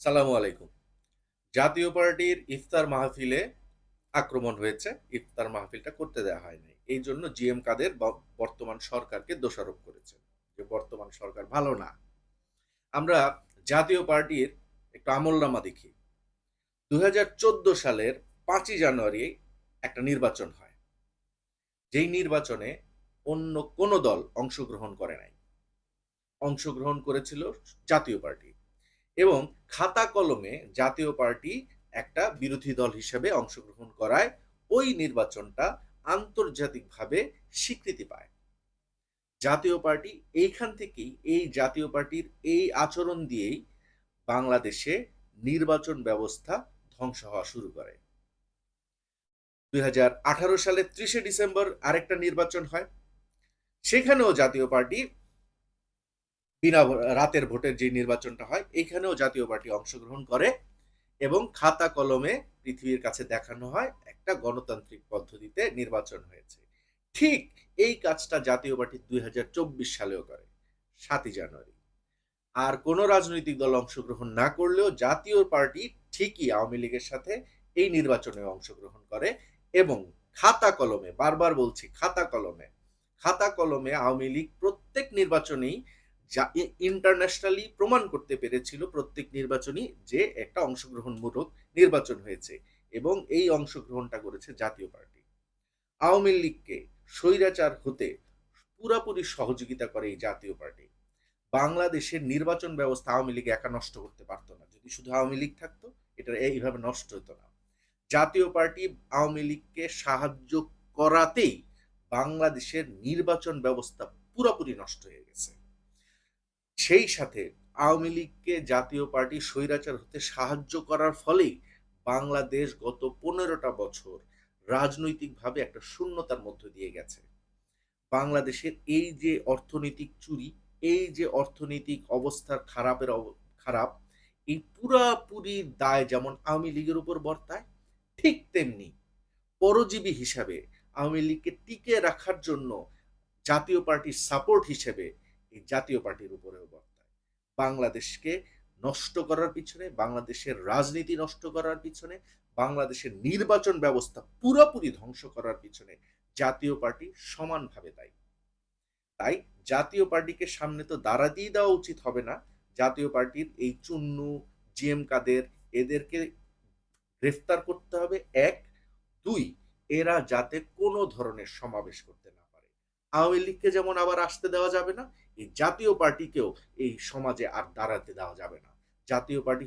সালামু আলাইকুম। জাতীয় পার্টির ইফতার মাহফিলে আক্রমণ হয়েছে। ইফতার মাহফিলটা করতে দেওয়া হয়নি এই জন্য জিএম কাদের বর্তমান সরকারকে দোষারোপ করেছে যে বর্তমান সরকার ভালো না। আমরা জাতীয় পার্টির একটু আমলনামা দেখি। দু হাজার চোদ্দ সালের পাঁচই জানুয়ারি একটা নির্বাচন হয়। যেই নির্বাচনে অন্য কোনো দল অংশগ্রহণ করে নাই। অংশগ্রহণ করেছিল জাতীয় পার্টি। এবং খাতা কলমে জাতীয় পার্টি একটা বিরোধী দল হিসেবে অংশগ্রহণ করায় ওই নির্বাচনটা আন্তর্জাতিকভাবে স্বীকৃতি পায়। জাতীয় পার্টি এইখান থেকেই এই জাতীয় পার্টির এই আচরণ দিয়েই বাংলাদেশে নির্বাচন ব্যবস্থা ধ্বংস হওয়া শুরু করে। দুই সালের ত্রিশে ডিসেম্বর আরেকটা নির্বাচন হয়। সেখানেও জাতীয় পার্টি বিনা রাতের ভোটের যে নির্বাচনটা হয় এখানেও জাতীয় পার্টি অংশগ্রহণ করে এবং খাতা কলমে পৃথিবীর কাছে দেখানো হয় একটা গণতান্ত্রিক পদ্ধতিতে নির্বাচন হয়েছে। ঠিক এই কাজটা জাতীয় পার্টি দুই হাজার চব্বিশ সালেও করে, সাতই জানুয়ারি। আর কোনো রাজনৈতিক দল অংশগ্রহণ না করলেও জাতীয় পার্টি ঠিকই আওয়ামী লীগের সাথে এই নির্বাচনে অংশগ্রহণ করে এবং খাতা কলমে, বারবার বলছি খাতা কলমে খাতা কলমে আওয়ামী লীগ প্রত্যেক নির্বাচনেই যা ইন্টারন্যাশনালি প্রমাণ করতে পেরেছিল প্রত্যেক নির্বাচনই যে একটা অংশগ্রহণমূলক নির্বাচন হয়েছে এবং এই অংশগ্রহণটা করেছে জাতীয় পার্টি। আওয়ামী লীগকে স্বৈরাচার হতে পুরাপুরি সহযোগিতা করে এই জাতীয় পার্টি। বাংলাদেশের নির্বাচন ব্যবস্থা আওয়ামী লীগ একা নষ্ট করতে পারতো না। যদি শুধু আওয়ামী লীগ থাকতো, এটা এইভাবে নষ্ট হতো না। জাতীয় পার্টি আওয়ামী লীগকে সাহায্য করাতেই বাংলাদেশের নির্বাচন ব্যবস্থা পুরোপুরি নষ্ট হয়ে গেছে। সেই সাথে আওয়ামী লীগকে জাতীয় পার্টি স্বৈরাচার হতে সাহায্য করার ফলেই বাংলাদেশ গত পনেরোটা বছর রাজনৈতিকভাবে একটা শূন্যতার মধ্য দিয়ে গেছে। বাংলাদেশের এই যে অর্থনৈতিক চুরি, এই যে অর্থনৈতিক অবস্থার খারাপের খারাপ, এই পুরাপুরি দায় যেমন আওয়ামী লীগের উপর বর্তায়, ঠিক তেমনি পরজীবী হিসাবে আওয়ামী লীগকে টিকে রাখার জন্য জাতীয় পার্টির সাপোর্ট হিসেবে এই জাতীয় পার্টির উপরেও বর্তায় বাংলাদেশকে নষ্ট করার পিছনে, বাংলাদেশের রাজনীতি নষ্ট করার পিছনে, বাংলাদেশের নির্বাচন ব্যবস্থা পুরোপুরি ধ্বংস করার পিছনে জাতীয় পার্টি সমানভাবে দায়ী। তাই জাতীয় পার্টিকে সামনে তো দাঁড়াতেই দেওয়া উচিত হবে না। জাতীয় পার্টির এই চুন্নু জিএম কাদের, এদেরকে গ্রেফতার করতে হবে। এক, দুই, এরা যাতে কোনো ধরনের সমাবেশ করতে আওয়ামী লীগকে যেমন আবার আসতে দেওয়া যাবে না, এই জাতীয় পার্টিকেও এই সমাজে আর দাঁড়াতে দেওয়া যাবে না। জাতীয় পার্টি